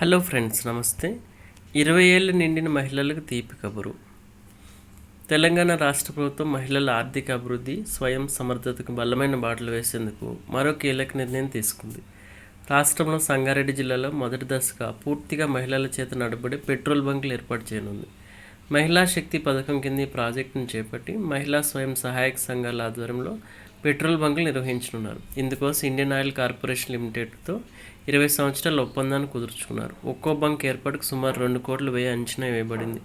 Hello friends నమస్తే. ఇరవై ఏళ్ళు నిండిన మహిళలకు తీపి కబురు. తెలంగాణ రాష్ట్ర ప్రభుత్వం మహిళల ఆర్థిక అభివృద్ధి స్వయం సమర్థతకు బలమైన బాటలు వేసేందుకు మరో కీలక నిర్ణయం తీసుకుంది. రాష్ట్రంలో సంగారెడ్డి జిల్లాలో మొదటి దశగా పూర్తిగా మహిళల చేత నడబడి పెట్రోల్ బంకులు ఏర్పాటు చేయనుంది. మహిళా శక్తి పథకం కింద ఈ ప్రాజెక్టును చేపట్టి మహిళా స్వయం సహాయక సంఘాల ఆధ్వర్యంలో పెట్రోల్ బంకులు నిర్వహించనున్నారు. ఇందుకోసం ఇండియన్ ఆయిల్ కార్పొరేషన్ లిమిటెడ్తో ఇరవై సంవత్సరాల ఒప్పందాన్ని కుదుర్చుకున్నారు. ఒక్కో బంక్ ఏర్పాటుకు సుమారు రెండు కోట్ల వ్యయ అంచనా వేయబడింది.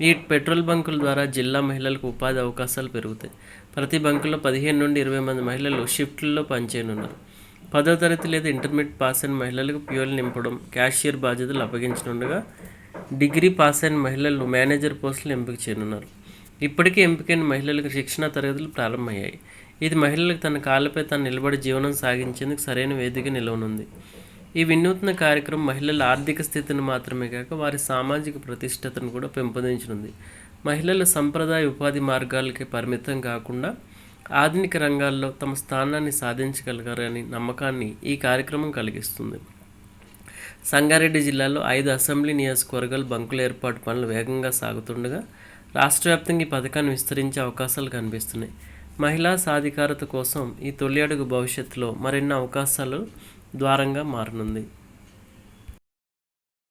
ఈ పెట్రోల్ బంకుల ద్వారా జిల్లా మహిళలకు ఉపాధి అవకాశాలు పెరుగుతాయి. ప్రతి బంకులో పదిహేను నుండి ఇరవై మంది మహిళలు షిఫ్ట్లలో పనిచేయనున్నారు. పదో తరగతి లేదా ఇంటర్మీడియట్ పాస్ అయిన మహిళలకు ప్యూల్ నింపడం క్యాషియర్ బాధ్యతలు అప్పగించనుండగా డిగ్రీ పాస్ అయిన మహిళలు మేనేజర్ పోస్టులు ఎంపిక చేయనున్నారు. ఇప్పటికే ఎంపికైన మహిళలకు శిక్షణ తరగతులు ప్రారంభమయ్యాయి. ఇది మహిళలకు తన కాళ్ళపై తాను నిలబడి జీవనం సాగించేందుకు సరైన వేదిక నిలవనుంది. ఈ వినూత్న కార్యక్రమం మహిళల ఆర్థిక స్థితిని మాత్రమే కాక వారి సామాజిక ప్రతిష్టతను కూడా పెంపొందించనుంది. మహిళల సంప్రదాయ ఉపాధి మార్గాలకి పరిమితం కాకుండా ఆధునిక రంగాల్లో తమ స్థానాన్ని సాధించగలగారని నమ్మకాన్ని ఈ కార్యక్రమం కలిగిస్తుంది. సంగారెడ్డి జిల్లాలో ఐదు అసెంబ్లీ నియోజకవర్గాలు బంకుల ఏర్పాటు పనులు వేగంగా సాగుతుండగా రాష్ట్రవ్యాప్తంగా ఈ పథకాన్ని విస్తరించే అవకాశాలు కనిపిస్తున్నాయి. మహిళా సాధికారత కోసం ఈ తొలి అడుగు భవిష్యత్తులో మరిన్ని అవకాశాలు ద్వారంగా మారనుంది.